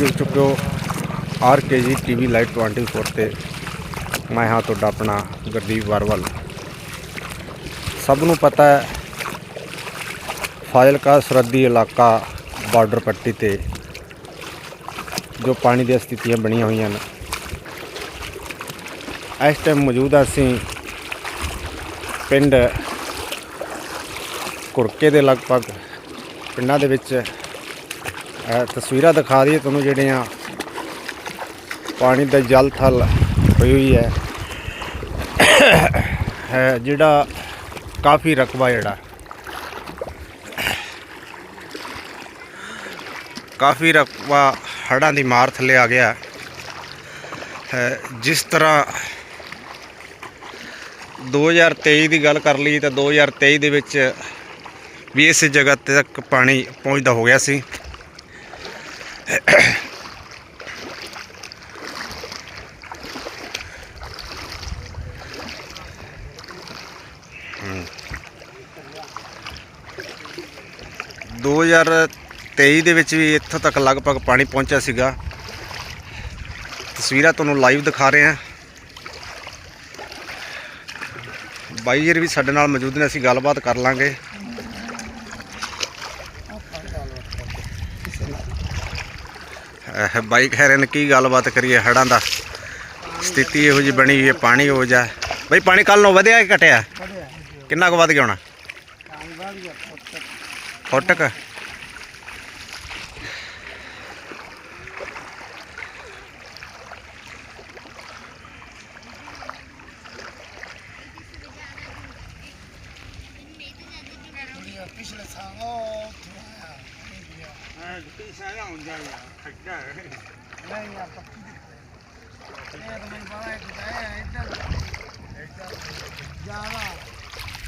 ਜੁੜ ਚੁੱਕੇ ਹੋ ਆਰ ਕੇ ਜੀ ਟੀਵੀ ਲਾਈਵ 24 ਤੇ ਮੈਂ ਹਾਂ ਤੁਹਾਡਾ ਆਪਣਾ ਗੁਰਦੀਪ ਵਰਵਲ ਸਭ ਨੂੰ ਪਤਾ ਹੈ ਫਾਜ਼ਿਲਕਾ ਸਰਹੱਦੀ ਇਲਾਕਾ ਬਾਰਡਰ ਪੱਟੀ ਤੇ ਜੋ ਪਾਣੀ ਦੀਆਂ ਸਥਿਤੀਆਂ ਬਣੀਆਂ ਹੋਈਆਂ ਨੇ ਇਸ ਟਾਈਮ ਮੌਜੂਦ ਅਸੀਂ ਪਿੰਡ ਕੁਰਕੇ ਦੇ ਲਗਭਗ ਪਿੰਡਾਂ ਦੇ ਵਿੱਚ ਤਸਵੀਰਾਂ ਦਿਖਾ ਦਈਏ ਤੁਹਾਨੂੰ ਜਿਹੜੀਆਂ ਪਾਣੀ ਦਾ ਜਲ ਥਲ ਹੋਈ ਹੋਈ ਹੈ। ਜਿਹੜਾ ਕਾਫੀ ਰਕਬਾ ਜਿਹੜਾ। ਕਾਫੀ ਰਕਬਾ ਹੜ੍ਹਾਂ ਦੀ ਮਾਰ ਥੱਲੇ ਆ ਗਿਆ। ਹੈ ਜਿਸ ਤਰ੍ਹਾਂ 2023 ਦੀ ਗੱਲ ਕਰ ਲਈ ਤਾਂ 2023 ਦੇ ਵਿੱਚ ਵੀ ਇਸ ਜਗ੍ਹਾ ਤੱਕ ਪਾਣੀ ਪਹੁੰਚਦਾ ਹੋ ਗਿਆ ਸੀ। 2023 ਦੇ ਵਿੱਚ ਵੀ ਇੱਥੋਂ ਤੱਕ ਲਗਭਗ ਪਾਣੀ ਪਹੁੰਚਿਆ ਸੀਗਾ। ਤਸਵੀਰਾਂ ਤੁਹਾਨੂੰ ਲਾਈਵ ਦਿਖਾ ਰਹੇ ਹਾਂ। ਬਾਈ ਜੀ ਵੀ ਸਾਡੇ ਨਾਲ ਮੌਜੂਦ ਨੇ, ਅਸੀਂ ਗੱਲਬਾਤ ਕਰ ਲਾਂਗੇ। ਇਹ ਬਾਈ ਕਹਿ ਰਹੇ ਨੇ ਕੀ ਗੱਲਬਾਤ ਕਰੀਏ ਹੜਾਂ ਦਾ। ਸਥਿਤੀ ਇਹੋ ਜੀ ਬਣੀ ਹੋਈ ਹੈ, ਪਾਣੀ ਹੋ ਜਾ ਬਈ, ਪਾਣੀ ਕੱਲ ਨੂੰ ਵਧਿਆ ਕਿ ਘਟਿਆ? ਕਿੰਨਾ ਕੁ ਵੱਧ ਗਿਆ ਹੋਣਾ? ਫੁੱਟ ਕੁ ਪਿਛਲੇ ਸਾਲ ਉਹ ਨਹੀਂ ਪੱਕੀ ਦਿੱਤੇ। ਇਹ ਤਾਂ ਮੈਨੂੰ ਪਤਾ ਹੈ ਕਿ ਇਹ ਇੱਧਰ। ਇੱਧਰ। ਜ਼ਿਆਦਾ ਇਹ ਕਿਹੜਾ ਕੋਈ ਨਾ ਛੱਡਦੀ ਜ਼ਿਆਦਾ।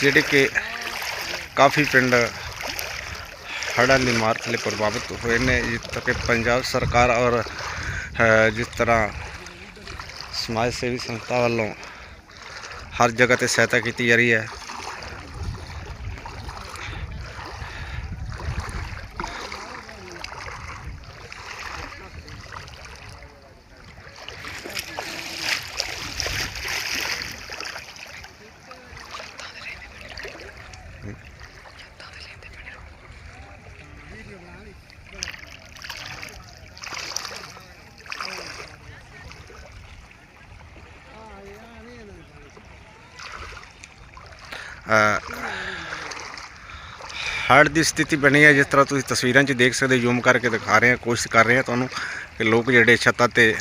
ਜਿਹੜੇ ਕਿ ਕਾਫੀ ਪਿੰਡ ਹੜ੍ਹਾਂ ਦੀ ਮਾਰ ਥਲੇ ਪ੍ਰਭਾਵਿਤ ਹੋਏ ਨੇ ਜਿੱਥੇ ਕਿ ਪੰਜਾਬ ਸਰਕਾਰ ਔਰ ਜਿਸ ਤਰ੍ਹਾਂ ਸਮਾਜ ਸੇਵੀ ਸੰਸਥਾ ਵੱਲੋਂ ਹਰ ਜਗ੍ਹਾ ਤੇ ਸਹਾਇਤਾ ਕੀਤੀ ਜਾ ਰਹੀ ਹੈ। ਹੜ੍ਹ ਦੀ ਸਥਿਤੀ ਬਣੀ ਹੈ, ਜਿਸ ਤਰ੍ਹਾਂ ਤੁਸੀਂ ਤਸਵੀਰਾਂ 'ਚ ਦੇਖ ਸਕਦੇ ਜ਼ੂਮ ਕਰਕੇ ਦਿਖਾ ਰਹੇ ਹਾਂ, ਕੋਸ਼ਿਸ਼ ਕਰ ਰਹੇ ਹਾਂ ਤੁਹਾਨੂੰ ਕਿ ਲੋਕ ਜਿਹੜੇ ਛੱਤਾਂ ਤੇ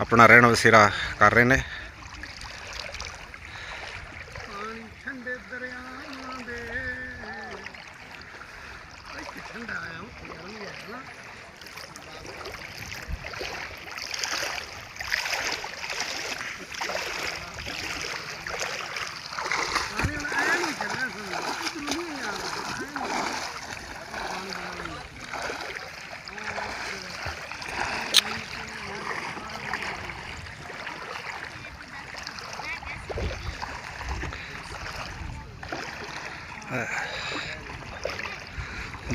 ਆਪਣਾ ਰਹਿਣ ਵਸੇਰਾ ਕਰ ਰਹੇ ਨੇ ਪਾਣੀ ਠੰਡੇ ਦਰਿਆਵਾਂ ਦੇ ਇੱਥੇ ਠੰਡਾ ਆਇਆ ਉੱਥੇ ਗਰਮ ਹੀ ਹੈ ਨਾ ਪਾਣੀ ਹੁਣ ਆਇਆ ਨਹੀਂ ਚੱਲਣਾ ਸੁਣ ਇੱਧਰੋਂ ਨਹੀਂ ਆਇਆ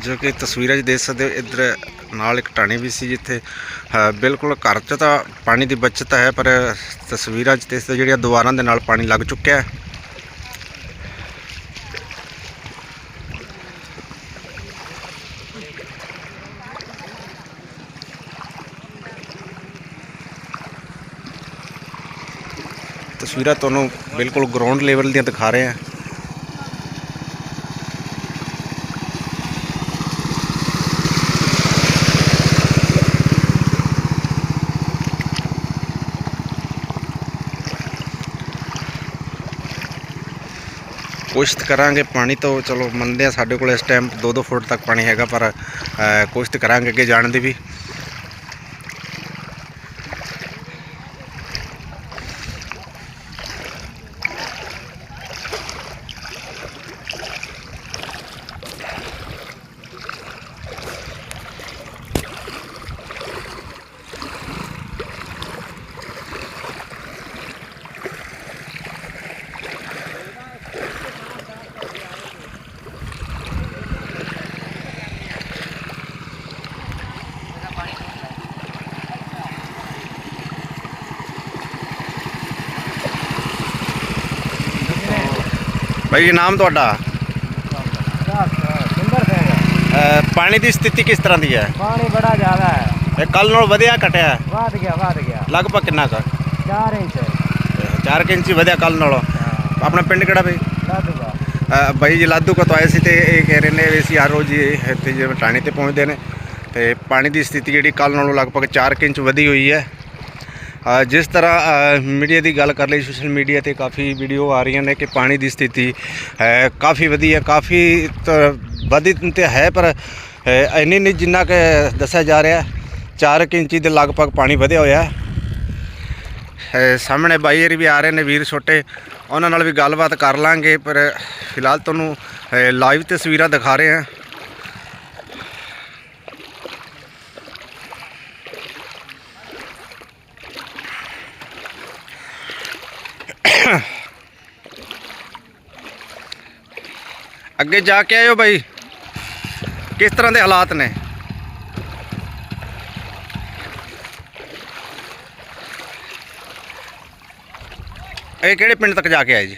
ਜੋ ਕਿ ਤਸਵੀਰਾਂ 'ਚ ਦੇਖ ਸਕਦੇ ਹੋ, ਇੱਧਰ ਨਾਲ ਇੱਕ ਟਾਣੀ ਵੀ ਸੀ ਜਿੱਥੇ ਬਿਲਕੁਲ ਘਰ 'ਚ ਤਾਂ ਪਾਣੀ ਦੀ ਬਚਤ ਹੈ, ਪਰ ਤਸਵੀਰਾਂ 'ਚ ਤੇ ਜਿਹੜੀਆਂ ਦੀਵਾਰਾਂ ਦੇ ਨਾਲ ਪਾਣੀ ਲੱਗ ਚੁੱਕਿਆ ਹੈ। ਤਸਵੀਰਾਂ ਤੁਹਾਨੂੰ ਬਿਲਕੁਲ ਗਰਾਊਂਡ ਲੈਵਲ ਦੀਆਂ ਦਿਖਾ ਰਹੇ ਹਾਂ। ਕੋਸ਼ਿਸ਼ ਕਰਾਂਗੇ, ਪਾਣੀ ਤੋਂ ਚਲੋ ਮੰਨਦੇ ਆ ਸਾਡੇ ਕੋਲ ਇਸ ਟਾਈਮ 2-2 ਫੁੱਟ ਤੱਕ ਪਾਣੀ ਹੈਗਾ, ਪਰ ਕੋਸ਼ਿਸ਼ ਕਰਾਂਗੇ ਅੱਗੇ ਜਾਣ ਦੀ ਵੀ। ਭਾਈ ਜੀ ਨਾਮ ਤੁਹਾਡਾ? ਸੁੰਦਰ ਸਿੰਘ ਪਾਣੀ ਦੀ ਸਥਿਤੀ ਕਿਸ ਤਰ੍ਹਾਂ ਦੀ ਹੈ? ਪਾਣੀ ਬੜਾ ਜ਼ਿਆਦਾ ਹੈ। ਕੱਲ ਨਾਲੋਂ ਵਧਿਆ ਘਟਿਆ? ਹੈ? ਵੱਧ ਗਿਆ ਵੱਧ ਗਿਆ। ਲਗਭਗ ਕਿੰਨਾ ਕੁ? 4 ਇੰਚ। 4 ਇੰਚ ਹੀ ਵਧਿਆ ਕੱਲ ਨਾਲੋਂ। ਆਪਣਾ ਪਿੰਡ ਕਿਹੜਾ ਬਈ ਲਾਦੂਗਾ ਅ, ਬਾਈ ਜੀ ਲਾਧੂ ਕੋ ਤੋਂ ਆਏ ਸੀ ਤੇ ਇਹ ਕਹਿ ਰਹੇ ਨੇ ਵੀ ਅਸੀਂ ਹਰ ਰੋਜ਼ ਹੀ ਇੱਥੇ ਜਿਵੇਂ ਟਾਣੀ ਤੇ ਪਹੁੰਚਦੇ ਨੇ। ਤੇ ਪਾਣੀ ਦੀ ਸਥਿਤੀ ਜਿਹੜੀ ਕੱਲ ਨਾਲੋਂ ਲਗਭਗ 4 ਇੰਚ ਵਧੀ ਹੋਈ ਹੈ। ਜਿਸ ਤਰ੍ਹਾਂ ਮੀਡੀਆ ਦੀ ਗੱਲ ਕਰ ਲਈ, ਸੋਸ਼ਲ ਮੀਡੀਆ ਤੇ ਕਾਫੀ ਵੀਡੀਓ ਆ ਰਹੀਆਂ ਨੇ ਕਿ ਪਾਣੀ ਦੀ ਸਥਿਤੀ ਹੈ ਕਾਫੀ ਵਧੀਆ, ਕਾਫੀ ਵਧੀ ਤੇ ਹੈ, ਪਰ ਇੰਨੀ ਨਹੀਂ ਜਿੰਨਾ ਕਿ ਦੱਸਿਆ ਜਾ ਰਿਹਾ। 4 ਇੰਚੀ ਦੇ ਲਗਭਗ ਪਾਣੀ ਵਧਿਆ ਹੋਇਆ। ਹੈ ਸਾਹਮਣੇ ਬਾਈ ਏਰੀ ਵੀ ਆ ਰਹੇ ਨੇ, ਵੀਰ ਛੋਟੇ। ਉਹਨਾਂ ਨਾਲ ਵੀ ਗੱਲਬਾਤ ਕਰ ਲਾਂਗੇ, ਪਰ ਫਿਲਹਾਲ ਤੁਹਾਨੂੰ ਲਾਈਵ ਤਸਵੀਰਾਂ ਦਿਖਾ ਰਹੇ ਹਾਂ। ਅੱਗੇ ਜਾ ਕੇ ਆਇਓ ਬਾਈ। ਕਿਸ ਤਰ੍ਹਾਂ ਦੇ ਹਾਲਾਤ ਨੇ? ਇਹ ਕਿਹੜੇ ਪਿੰਡ ਤੱਕ ਜਾ ਕੇ ਆਏ ਜੀ?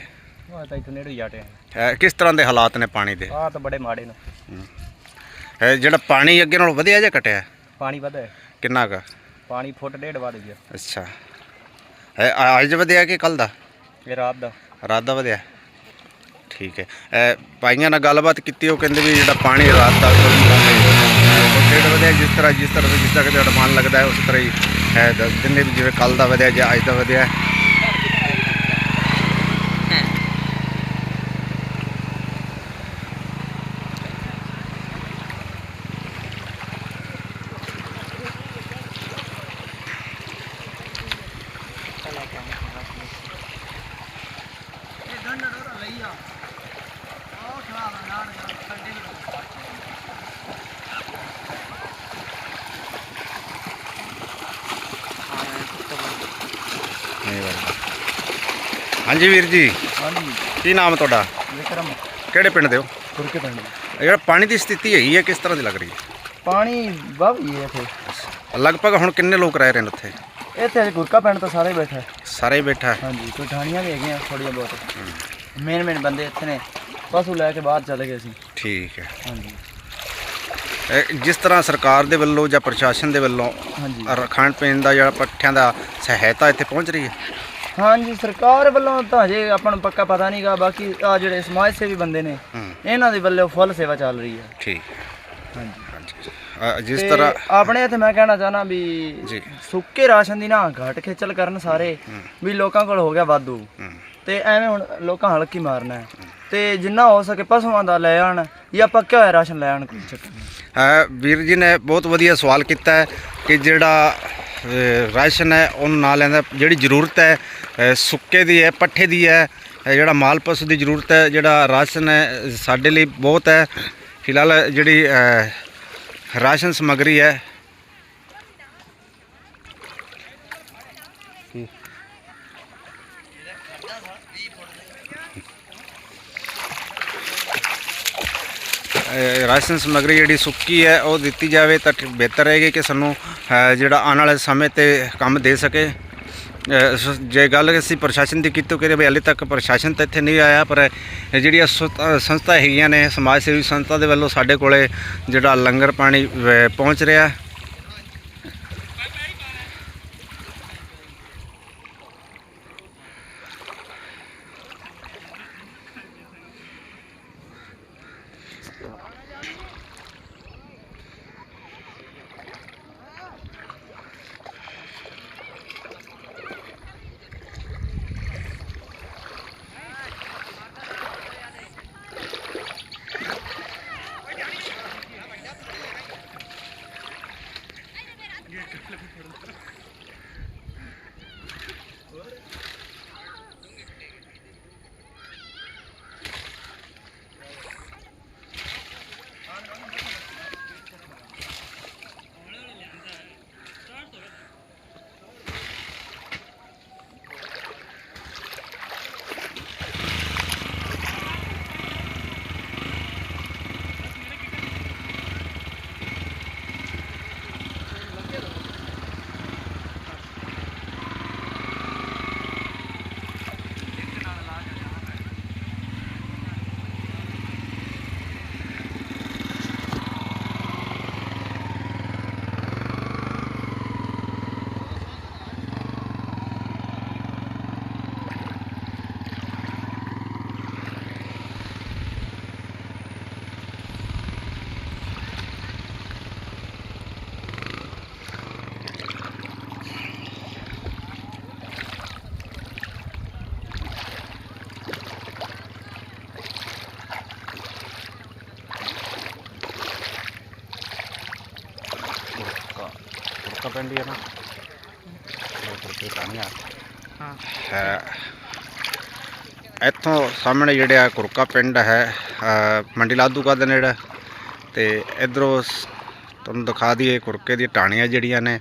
ਉਹ ਤਾਂ ਇੱਥੇ ਨੇੜੇ ਜਾਟੇ ਅਹ ਕਿਸ ਤਰ੍ਹਾਂ ਦੇ ਹਾਲਾਤ ਨੇ ਪਾਣੀ ਦੇ? ਆ ਤਾਂ ਬੜੇ ਮਾੜੇ ਨੇ। ਇਹ ਜਿਹੜਾ ਪਾਣੀ ਅੱਗੇ ਨਾਲੋਂ ਵਧਿਆ ਜਾਂ ਘਟਿਆ? ਪਾਣੀ ਵਧਾ ਕਿੰਨਾ ਕੁ? ਪਾਣੀ ਫੁੱਟ ਡੇਢ ਵੱਧ ਗਿਆ। ਅੱਛਾ। ਇਹ ਅੱਜ ਵਧਿਆ ਕਿ ਕੱਲ ਦਾ? ਇਹ ਰਾਤ ਦਾ। ਰਾਤ ਦਾ ਵਧਿਆ। ਠੀਕ ਹੈ। ਇਹ ਭਾਈਆਂ ਨਾਲ ਗੱਲਬਾਤ ਕੀਤੀ, ਉਹ ਕਹਿੰਦੇ ਵੀ ਜਿਹੜਾ ਪਾਣੀ ਰਾਤ ਦਾ ਉਹ ਡੇਢ ਵਧਿਆ, ਜਿਸ ਤਰ੍ਹਾਂ ਜਿਸ ਤਰ੍ਹਾਂ ਜਿਸ ਤਰ੍ਹਾਂ ਜਿਹੜਾ ਮਨ ਲੱਗਦਾ ਹੈ, ਉਸ ਤਰ੍ਹਾਂ ਹੀ ਹੈ। ਦੱਸ ਦਿੰਦੇ ਜਿਵੇਂ ਕੱਲ ਦਾ ਵਧਿਆ ਜਾਂ ਅੱਜ ਦਾ ਵਧਿਆ ਨਹੀਂ ਵਧਿਆ। ਹਾਂਜੀ ਵੀਰ ਜੀ। ਹਾਂਜੀ। ਕੀ ਨਾਮ ਹੈ ਤੁਹਾਡਾ? ਵਿਕਰਮ। ਕਿਹੜੇ ਪਿੰਡ ਦੇ ਹੋ? ਤੁਰਕੇ ਪਿੰਡ ਇਹ ਜਿਹੜਾ ਪਾਣੀ ਦੀ ਸਥਿਤੀ ਹੈਗੀ ਹੈ ਕਿਸ ਤਰ੍ਹਾਂ ਦੀ ਲੱਗ ਰਹੀ ਹੈ? ਪਾਣੀ ਵਭ ਗਈ ਇੱਥੇ। ਲਗਭਗ ਹੁਣ ਕਿੰਨੇ ਲੋਕ ਰਹਿ ਰਹੇ ਨੇ ਉੱਥੇ? ਇੱਥੇ ਅਜੇ ਗੁਰਕਾ ਪਿੰਡ ਤੋਂ ਸਾਰੇ ਬੈਠੇ। ਸਾਰੇ ਹੀ ਬੈਠਾ ਹੈ। ਹਾਂਜੀ ਕੋਈ ਠਾਣੀਆਂ ਵੀ ਹੈਗੀਆਂ ਥੋੜੀਆਂ ਬਹੁਤ। ਮੇਨ ਮੇਨ ਬੰਦੇ ਇੱਥੇ ਨੇ। ਪਸ਼ੂ ਲੈ ਕੇ ਬਾਹਰ ਚਲੇ ਗਏ ਸੀ। ਠੀਕ ਹੈ। ਹਾਂਜੀ। ਇਹ ਜਿਸ ਤਰ੍ਹਾਂ ਸਰਕਾਰ ਦੇ ਵੱਲੋਂ ਜਾਂ ਪ੍ਰਸ਼ਾਸਨ ਦੇ ਵੱਲੋਂ ਹਾਂਜੀ। ਅਰ- ਖਾਣ ਪੀਣ ਦਾ ਜਿਹੜਾ ਪੱਠਿਆਂ ਦਾ ਸਹਾਇਤਾ ਇੱਥੇ ਪਹੁੰਚ ਰਹੀ ਹੈ? ਹਾਂਜੀ ਸਰਕਾਰ ਵੱਲੋਂ ਤਾਂ ਹਜੇ ਆਪਾਂ ਨੂੰ ਪੱਕਾ ਪਤਾ ਨਹੀਂਗਾ ਬਾਕੀ ਆ ਜਿਹੜੇ ਸਮਾਜ ਸੇਵੀ ਬੰਦੇ ਨੇ ਇਹਨਾਂ ਦੇ ਵੱਲੋਂ ਫੁੱਲ ਸੇਵਾ ਚੱਲ ਰਹੀ ਹੈ ਠੀਕ। ਹਾਂਜੀ। ਹਾਂਜੀ। ਜਿਸ ਤਰ੍ਹਾਂ ਆਪਣੇ ਇੱਥੇ ਮੈਂ ਕਹਿਣਾ ਚਾਹਨਾ ਵੀ ਜੀ। ਸੁੱਕੇ ਰਾਸ਼ਨ ਦੀ ਨਾ ਘਟ ਖੇਚਲ ਕਰਨ ਸਾਰੇ। ਵੀ ਲੋਕਾਂ ਕੋਲ ਹੋ ਗਿਆ ਵਾਧੂ। ਤੇ ਐਵੇਂ ਹੁਣ ਲੋਕਾਂ ਹਲਕੀ ਮਾਰਨਾ ਹੈ। ਤੇ ਜਿੰਨਾ ਹੋ ਸਕੇ ਪਸ਼ੂਆਂ ਦਾ ਲੈ ਆਣ ਜਾਂ ਪੱਕਿਆ ਹੋਇਆ ਰਾਸ਼ਨ ਲੈ ਆਣ ਕੋਈ ਚੱਕਰ ਵੀਰ ਜੀ ਨੇ ਬਹੁਤ ਵਧੀਆ ਸਵਾਲ ਕੀਤਾ ਹੈ ਕਿ ਜਿਹੜਾ ਰਾਸ਼ਨ ਹੈ, ਉਹਨੂੰ ਨਾ ਲੈਂਦਾ। ਜਿਹੜੀ ਜ਼ਰੂਰਤ ਹੈ ਸੁੱਕੇ ਦੀ ਹੈ, ਪੱਠੇ ਦੀ ਹੈ ਜਿਹੜਾ ਮਾਲ ਪਸ਼ੂ ਦੀ ਜ਼ਰੂਰਤ ਹੈ, ਜਿਹੜਾ ਰਾਸ਼ਨ ਹੈ ਸਾਡੇ ਲਈ ਬਹੁਤ ਹੈ। ਫਿਲਹਾਲ ਜਿਹੜੀ ਰਾਸ਼ਨ ਸਮੱਗਰੀ ਹੈ। ਰਾਸ਼ਨ ਸਮੱਗਰੀ ਜਿਹੜੀ ਸੁੱਕੀ ਹੈ, ਉਹ ਦਿੱਤੀ ਜਾਵੇ ਤਾਂ ਬਿਹਤਰ ਰਹੇਗੀ ਕਿ ਸਾਨੂੰ ਜਿਹੜਾ ਆਉਣ ਵਾਲੇ ਸਮੇਂ ਤੇ ਕੰਮ ਦੇ ਸਕੇ। ਸ- ਜੇ ਗੱਲ ਅਸੀਂ ਪ੍ਰਸ਼ਾਸਨ ਦੀ ਕੀਤੀ ਕਿ ਵੀ ਹਾਲੇ ਤੱਕ ਪ੍ਰਸ਼ਾਸਨ ਤਾਂ ਇੱਥੇ ਨਹੀਂ ਆਇਆ, ਪਰ ਜਿਹੜੀਆਂ ਸੁ- ਸੰਸਥਾ ਹੈਗੀਆਂ ਨੇ, ਸਮਾਜ ਸੇਵੀ ਸੰਸਥਾ ਦੇ ਵੱਲੋਂ ਸਾਡੇ ਕੋਲੇ ਜਿਹੜਾ ਲੰਗਰ ਪਾਣੀ ਪਹੁੰਚ ਰਿਹਾ। ਕੁਰਕਾ ਹੈ ਨਾ। ਉਹ ਕੁਰਕੇ ਟਾਣੀਆਂ ਹਾਂ। ਹੈ ਇੱਥੋਂ ਸਾਹਮਣੇ ਜਿਹੜੇ ਆ ਕੁਰਕਾ ਪਿੰਡ ਹੈ ਅ, ਮੰਡੀ ਲਾਧੂਕਾ ਦੇ ਨੇੜੇ। ਤੇ ਇਧਰੋਂ ਤੁਹਾਨੂੰ ਦਿਖਾ ਦਈਏ ਕੁਰਕੇ ਦੀਆਂ ਟਾਣੀਆਂ ਜਿਹੜੀਆਂ ਨੇ।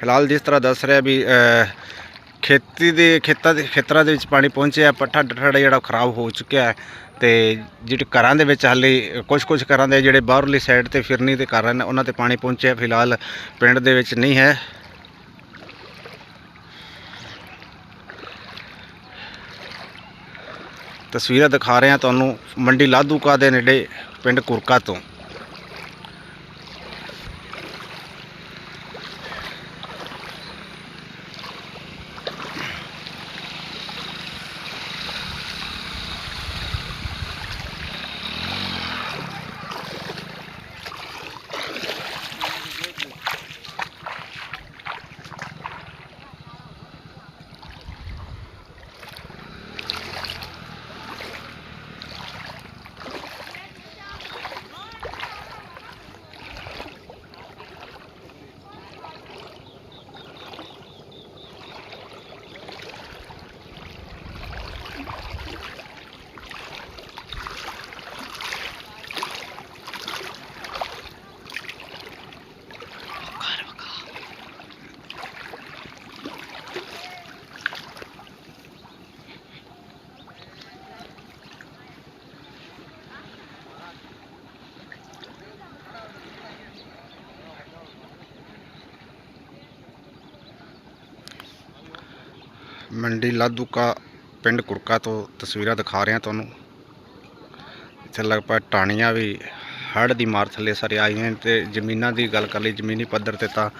ਫਿਲਹਾਲ ਜਿਸ ਤਰ੍ਹਾਂ ਦੱਸ ਰਿਹਾ ਵੀ ਖੇਤੀ ਦੇ ਖੇਤਾਂ ਦੇ ਖੇਤਰਾਂ ਦੇ ਵਿੱਚ ਪਾਣੀ ਪਹੁੰਚਿਆ ਪੱਠਾ ਡੱਠਾ ਜਿਹੜਾ ਖਰਾਬ ਹੋ ਚੁੱਕਿਆ ਹੈ। ਤੇ ਜਿਹੜੇ ਘਰਾਂ ਦੇ ਵਿੱਚ ਹਾਲੇ ਕੁਝ ਕੁਝ ਘਰਾਂ ਦੇ ਜਿਹੜੇ ਬਾਹਰਲੀ ਸਾਈਡ ਤੇ ਫਿਰਨੀ ਦੇ ਘਰ ਨੇ ਉਹਨਾਂ ਤੇ ਪਾਣੀ ਪਹੁੰਚਿਆ, ਫਿਲਹਾਲ ਪਿੰਡ ਦੇ ਵਿੱਚ ਨਹੀਂ ਹੈ। ਤਸਵੀਰਾਂ ਦਿਖਾ ਰਹੇ ਹਾਂ ਤੁਹਾਨੂੰ ਮੰਡੀ ਲਾਧੂਕਾ ਦੇ ਨੇੜੇ ਪਿੰਡ ਕੁਰਕਾ ਤੋਂ। ਮੰਡੀ ਲਾਧੂਕਾ ਪਿੰਡ ਕੁਰਕਾ ਤੋਂ ਤਸਵੀਰਾਂ ਦਿਖਾ ਰਿਹਾ ਤੁਹਾਨੂੰ। ਇੱਥੇ ਲਗਭਗ ਟਾਣੀਆਂ ਵੀ ਹੜ੍ਹ ਦੀ ਮਾਰ ਥੱਲੇ ਸਾਰੇ ਆਈਆਂ ਨੇ ਤੇ ਜ਼ਮੀਨਾਂ ਦੀ ਗੱਲ ਕਰ ਲਈ, ਜ਼ਮੀਨੀ ਪੱਧਰ ਤੇ ਤਾਂ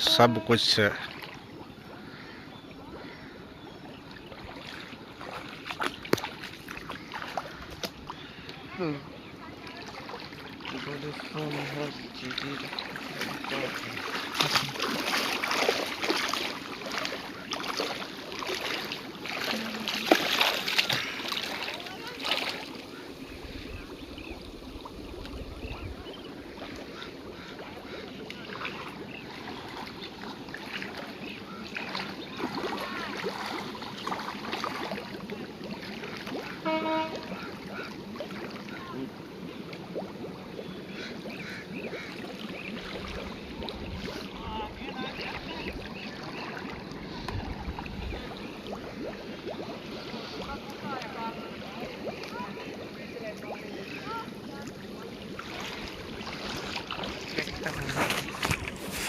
ਸਭ ਕੁਝ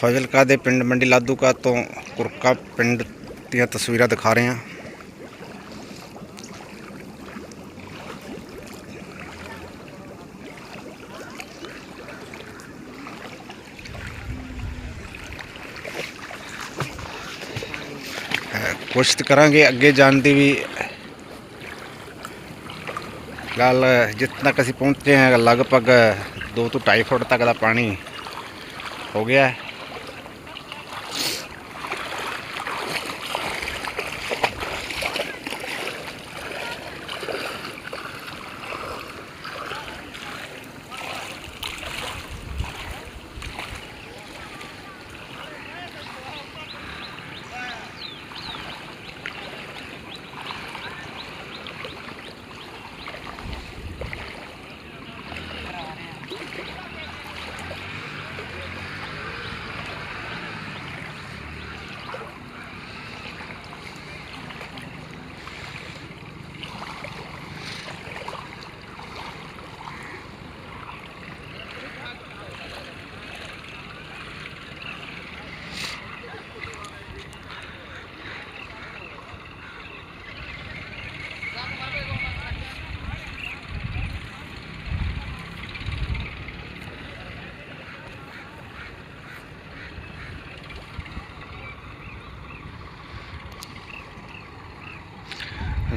ਫਜ਼ਲਕਾ ਦੇ ਪਿੰਡ ਮੰਡੀ ਲਾਦੂਕਾ ਤੋਂ ਕੁਰਕਾ ਪਿੰਡ ਦੀਆਂ ਤਸਵੀਰਾਂ ਦਿਖਾ ਰਹੇ ਹਾਂ। ਕੋਸ਼ਿਸ਼ ਕਰਾਂਗੇ ਅੱਗੇ ਜਾਣ ਦੀ ਵੀ। ਫਿਲਹਾਲ ਜਿੱਥੇ ਤੱਕ ਅਸੀਂ ਪਹੁੰਚੇ ਹਾਂ, ਲਗਭਗ 2 ਤੋਂ 2.5 ਫੁੱਟ ਤੱਕ ਦਾ ਪਾਣੀ ਹੋ ਗਿਆ। ਹੈ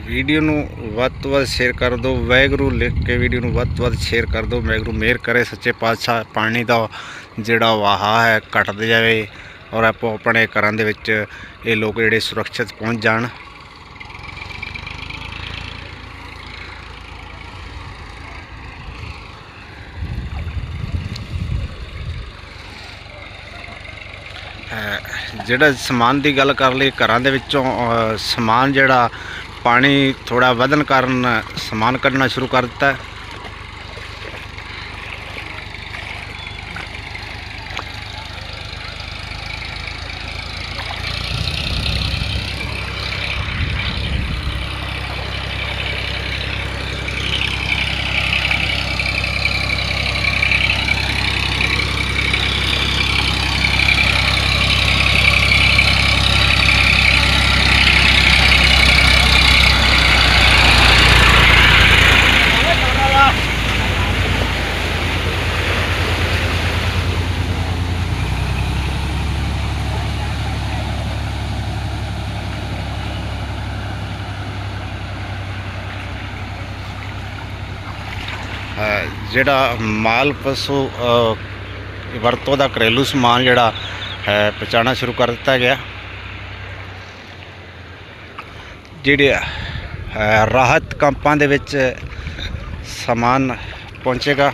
ਵੀਡੀਓ ਨੂੰ ਵੱਧ ਤੋਂ ਵੱਧ ਸ਼ੇਅਰ ਕਰ ਦਿਓ। ਵੈਗਰੂ ਲਿਖ ਕੇ ਵੀਡੀਓ ਨੂੰ ਵੱਧ ਤੋਂ ਵੱਧ ਸ਼ੇਅਰ ਕਰ ਦਿਓ। ਵੈਗਰੂ ਮਿਹਰ ਕਰੇ ਸੱਚੇ ਪਾਤਸ਼ਾਹ। ਪਾਣੀ ਦਾ ਜਿਹੜਾ ਵਾਹਾ ਹੈ, ਘਟਦ ਜਾਵੇ ਔਰ ਆਪੋ ਆਪਣੇ ਘਰਾਂ ਦੇ ਵਿੱਚ ਇਹ ਲੋਕ ਜਿਹੜੇ ਸੁਰੱਖਿਅਤ ਪਹੁੰਚ ਜਾਣ। ਜਿਹੜਾ ਸਮਾਨ ਦੀ ਗੱਲ ਕਰ ਲਈ ਘਰਾਂ ਦੇ ਵਿੱਚੋਂ ਸਮਾਨ ਜਿਹੜਾ ਪਾਣੀ ਥੋੜਾ ਵਧਣ ਕਾਰਨ ਸਮਾਨ ਕੱਢਣਾ ਸ਼ੁਰੂ ਕਰ ਦਿੱਤਾ ਹੈ ਅ, ਜਿਹੜਾ ਮਾਲ ਪਸ਼ੂ ਵਰਤੋਂ ਦਾ ਘਰੇਲੂ ਸਮਾਨ ਜਿਹੜਾ ਹੈ, ਪਹੁੰਚਾਉਣਾ ਸ਼ੁਰੂ ਕਰ ਦਿੱਤਾ ਗਿਆ। ਜਿਹੜੇ ਰਾਹਤ ਕੰਪਾਂ ਦੇ ਵਿੱਚ ਸਮਾਨ ਪਹੁੰਚੇਗਾ।